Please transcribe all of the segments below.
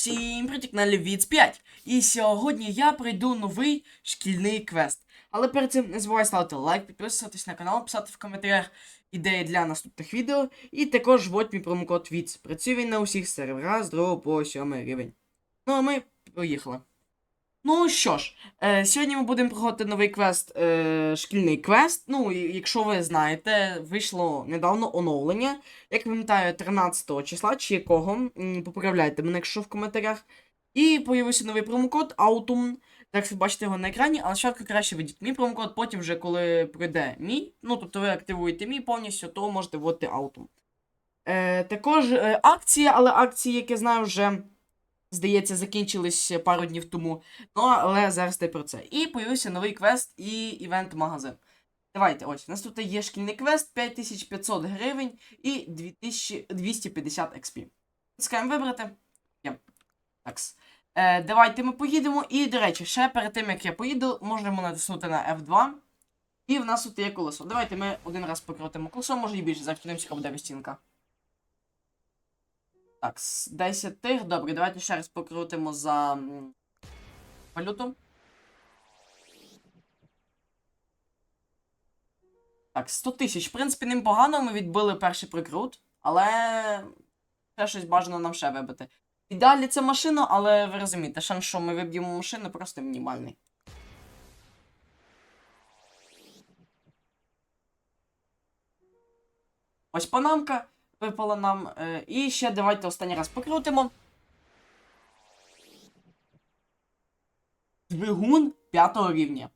Всім привіт, на Лівіц 5. І сьогодні я пройду новий шкільний квест. Але перед цим не забувай ставити лайк, підписуватись на канал, писати в коментарях ідеї для наступних відео. І також вводь мій промокод ВІЦ. Працює він на усіх серверах з 2 по 7 рівень. Ну а ми поїхали. Ну що ж, е, сьогодні ми будемо проходити новий квест, е, шкільний квест. Ну, якщо ви знаєте, вийшло недавно оновлення. Як пам'ятаю, 13 числа чи якого, поправляйте мене, якщо в коментарях. І появився новий промокод Autumn. Так ви бачите його на екрані, але спочатку краще введіть мій промокод, потім вже коли пройде мій, ну тобто ви активуєте мій повністю, то можете вводити Autumn. Е, також е, акції, але акції, як я знаю, вже, здається, закінчились пару днів тому. Ну, але зараз не про це. І появився новий квест і івент-магазин. Давайте, ось, у нас тут є шкільний квест 5500 гривень і 2250 XP. Натискаємо вибрати. Є. Такс. Е, давайте ми поїдемо. І, до речі, ще перед тим, як я поїду, можемо натиснути на F2. І в нас тут є колесо. Давайте ми один раз покрутимо колесо, може і більше, зараз подивимося, яка буде стінка. Так, 10 тих. Добре, давайте ще раз покрутимо за валюту. Так, 100 тисяч. В принципі, непогано. Ми відбили перший прикрут, але ще щось бажано нам ще вибити. Ідеалі це машина, але ви розумієте, шанс, що ми виб'ємо машину, просто мінімальний. Ось панамка випала нам. Е, і ще давайте останній раз покрутимо. Двигун п'ятого рівня.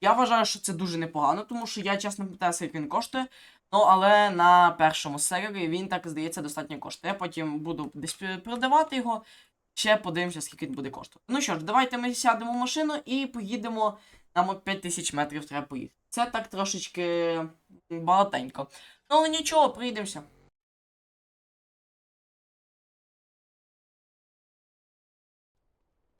Я вважаю, що це дуже непогано, тому що я чесно питаю, скільки він коштує. Ну, але на першому сервері він так здається достатньо коштує. Я потім буду десь продавати його. Ще подивимося, скільки він буде коштувати. Ну що ж, давайте ми сядемо в машину і поїдемо. Нам 5000 метрів треба поїхати. Це так трошечки багатенько. Ну, але нічого, приїдемося.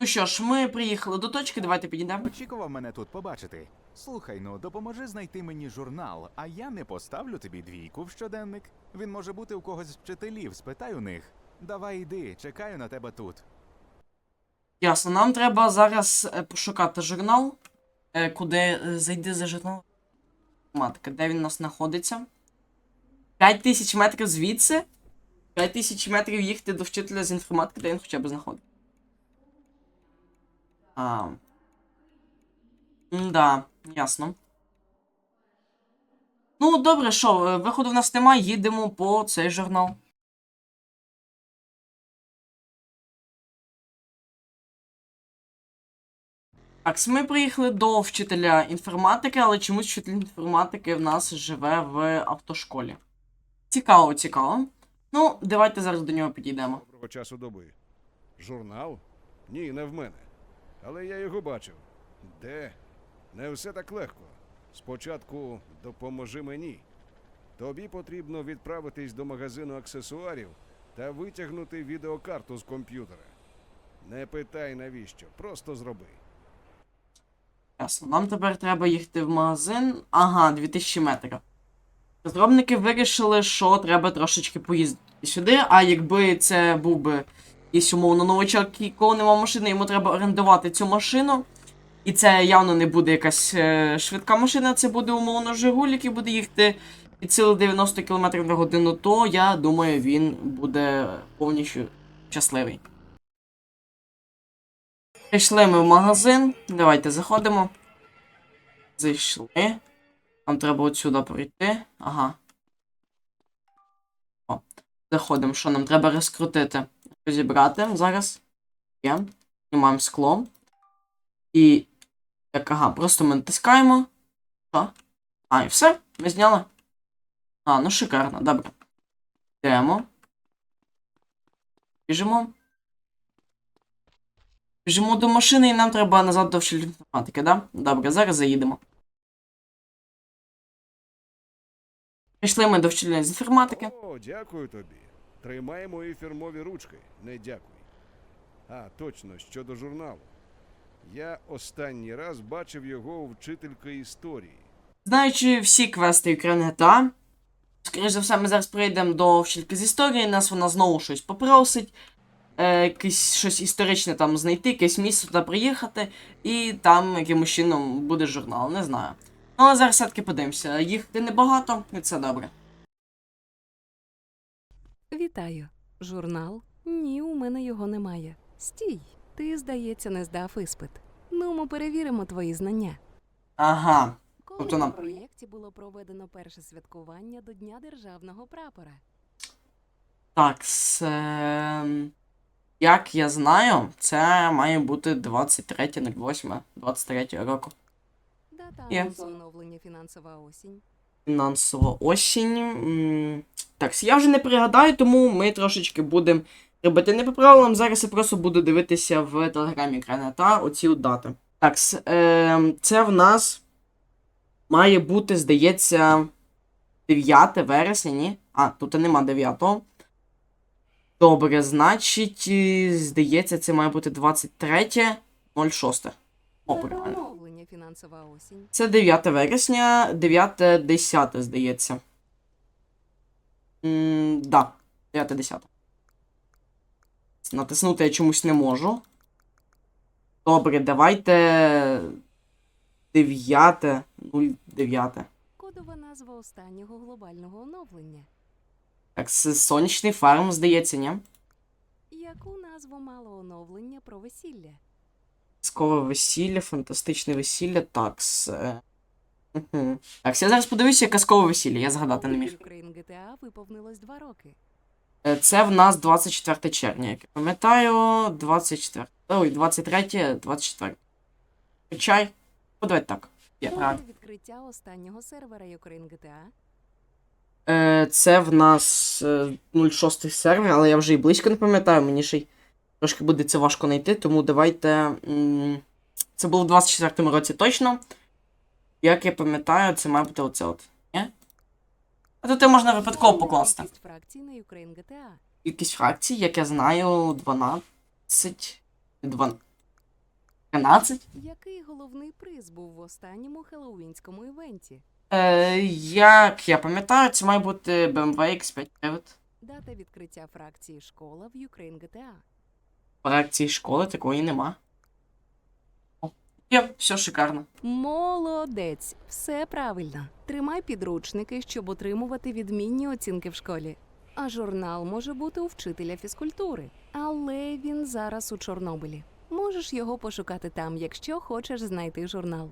Ну що ж, ми приїхали до точки, давайте підійдемо. Очікував мене тут побачити. Слухай, ну допоможи знайти мені журнал, а я не поставлю тобі двійку в щоденник. Він може бути у когось з вчителів, спитай у них. Давай йди, чекаю на тебе тут. Ясно, нам треба зараз е, пошукати журнал. Е, куди е, зайди за журнал. Матка, де він у нас знаходиться? 5000 метрів звідси. 5000 метрів їхати до вчителя з інформатики, де він хоча б знаходить. А. Да, ясно. Ну, добре, що, е, виходу в нас немає, їдемо по цей журнал. Так, ми приїхали до вчителя інформатики, але чомусь вчитель інформатики в нас живе в автошколі. Цікаво, цікаво. Ну, давайте зараз до нього підійдемо. Доброго часу доби. Журнал? Ні, не в мене. Але я його бачив. Де? Не все так легко. Спочатку допоможи мені. Тобі потрібно відправитись до магазину аксесуарів та витягнути відеокарту з комп'ютера. Не питай навіщо, просто зроби. Ясно. Нам тепер треба їхати в магазин. Ага, 2000 метрів. Розробники вирішили, що треба трошечки поїздити сюди, а якби це був би якийсь умовно новачок, якого нема машини, йому треба орендувати цю машину. І це явно не буде якась е, швидка машина, це буде умовно Жигуль, який буде їхати від сили 90 км на годину, то я думаю, він буде повністю щасливий. Прийшли ми в магазин. Давайте заходимо. Зайшли. Нам треба отсюди пройти. Ага. О, заходимо. Що нам треба розкрутити? Розібрати зараз. Є. Знімаємо скло. І. Так, ага, просто ми натискаємо. Що? А, і все? Ми зняли. А, ну шикарно, добре. Йдемо. Біжимо. Біжимо до машини і нам треба назад до вчителя інформатики, да? Добре, зараз заїдемо. Пішли ми до вчителя з інформатики. О, дякую тобі. Тримай мої фірмові ручки. Не дякуй. А, точно, щодо журналу. Я останній раз бачив його у вчительки історії. Знаючи всі квести Ukraine GTA, скоріш за все, ми зараз прийдемо до вчительки з історії, нас вона знову щось попросить. е, якесь щось історичне там знайти, якесь місце туди приїхати, і там якимось чином буде журнал, не знаю. Ну, але зараз все-таки подивимося. Їхати небагато, і це добре. Вітаю. Журнал? Ні, у мене його немає. Стій. Ти, здається, не здав іспит. Ну, ми перевіримо твої знання. Ага. Коли Тобто нам- в проєкті було проведено перше святкування до Дня державного прапора. Так, с, е, як я знаю, це має бути 23.08, 23 року. Дата анонсу оновлення фінансова осінь. Фінансова осінь. Так, я вже не пригадаю, тому ми трошечки будемо робити не по правилам. Зараз я просто буду дивитися в телеграмі екрана та оці дати. Так, е, це в нас має бути, здається, 9 вересня, ні? А, тут нема 9. Добре, значить, е, здається, це має бути 23.06. О, оновлення фінансова осінь. Це 9 вересня, 9 10, здається. М, да, 9 10. Натиснути я чомусь не можу. Добре, давайте. 9, 09. Кодова назва останнього глобального оновлення. Так, це сонячний фарм, здається, ні? Яку назву мало оновлення про весілля? Казкове весілля, фантастичне весілля, такс. е. Так, я зараз подивлюся казкове весілля, я згадати не міг. GTA виповнилось два роки. Е, Це в нас 24 червня, як я пам'ятаю, 24. Ой, 23, 24. Чай. Ну, давайте так. Правильно. відкриття останнього сервера Ukraine GTA Е, Це в нас е, 06 сервер, але я вже і близько не пам'ятаю, мені ще й трошки буде це важко знайти, тому давайте. Це було в 24-му році точно. Як я пам'ятаю, це має бути оце от. Ні? А тут можна випадково покласти. Кількість фракцій як я знаю, 12. 12. 13? Який головний приз був в останньому хеллоуінському івенті? Е, як я пам'ятаю, це має бути BMW X5 Private. Дата відкриття фракції школа в Ukraine GTA. В реакції школи такої нема. О, є, все шикарно. Молодець, все правильно. Тримай підручники, щоб отримувати відмінні оцінки в школі. А журнал може бути у вчителя фізкультури, але він зараз у Чорнобилі. Можеш його пошукати там, якщо хочеш знайти журнал.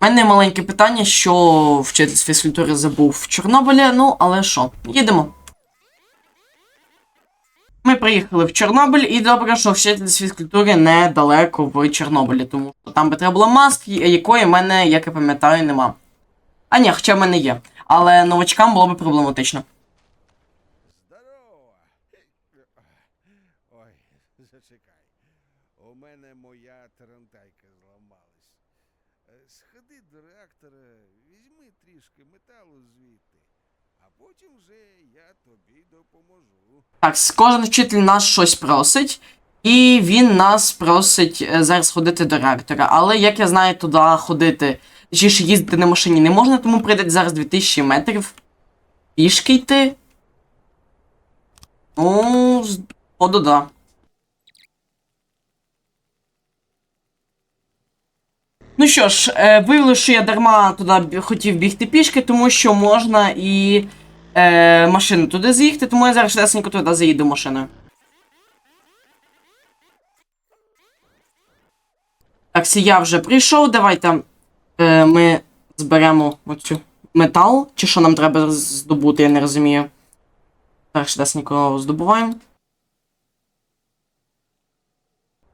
У мене маленьке питання, що вчитель з фізкультури забув в Чорнобилі, ну, але що, їдемо. Приїхали в Чорнобиль, і добре, що вчитель з фізкультури недалеко в Чорнобилі, тому що там би треба було маски, якої в мене, як я пам'ятаю, нема. А ні, хоча в мене є. Але новачкам було б проблематично. Здорово! Ой, зачекай. У мене моя тарантайка зламалась. Е, Сходи до реактора, візьми трішки металу звідти, потім вже я тобі допоможу. Так, кожен вчитель нас щось просить, і він нас просить е, зараз ходити до реактора. Але як я знаю, туди ходити, точніше їздити на машині не можна, тому прийдеться зараз 2000 метрів. Пішки йти. Ну, походу, да. Ну що ж, е, виявилося, що я дарма туди хотів бігти пішки, тому що можна і е, машину туди заїхати, тому я зараз швидесенько туди заїду машиною. Так, сі я вже прийшов, давайте е, ми зберемо оцю метал, чи що нам треба здобути, я не розумію. Так, швидесенько здобуваємо.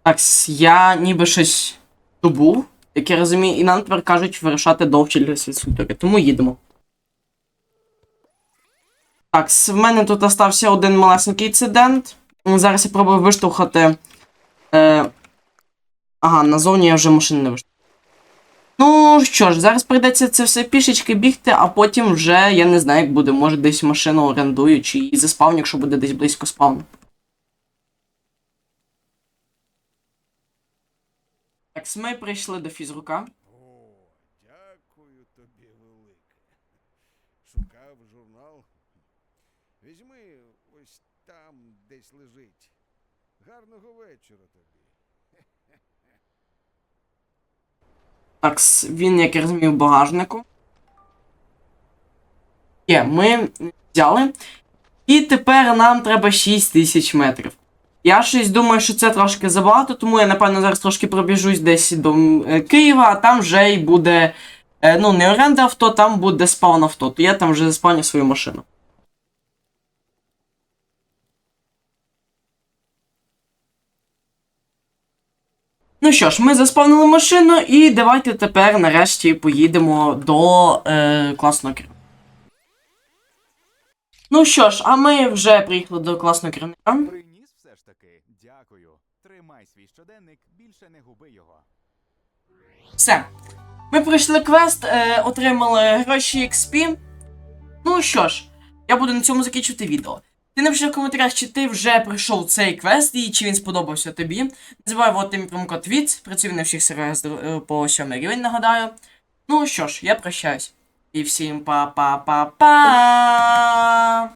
Так, я ніби щось добув, як я розумію, і нам тепер кажуть вирішати до вчителя з фізкультури, тому їдемо. Так, в мене тут остався один малесенький інцидент. Зараз я пробую виштовхати. Е... Ага, назовні я вже машину не виштовхав. Ну що ж, зараз прийдеться це все пішечки бігти, а потім вже я не знаю, як буде. Може десь машину орендую, чи її заспавню, якщо буде десь близько спавну. Так, ми прийшли до фізрука. О, дякую тобі велике. Шукав журнал. Візьми ось там десь лежить. Гарного вечора тобі. Так, він, як я розумію, в багажнику. Є, ми взяли. І тепер нам треба 6 тисяч метрів. Я щось думаю, що це трошки забагато, тому я, напевно, зараз трошки пробіжусь десь до е, Києва, а там вже й буде. е, Ну, не оренда авто, там буде спаун авто. То я там вже заспавню свою машину. Ну що ж, ми заспавнили машину, і давайте тепер нарешті поїдемо до е, класного керівника. Ну що ж, а ми вже приїхали до класного керівника. Приніс все ж таки. Дякую. Тримай свій щоденник, більше не губи його. Все. Ми пройшли квест, е, отримали гроші XP. Ну що ж, я буду на цьому закінчувати відео. Ти напиши в коментарях, чи ти вже пройшов цей квест і чи він сподобався тобі. Не забувай вводити мій промокод від, працює на всіх серверах е, по 7 рівень, нагадаю. Ну що ж, я прощаюсь. І всім па-па-па-па!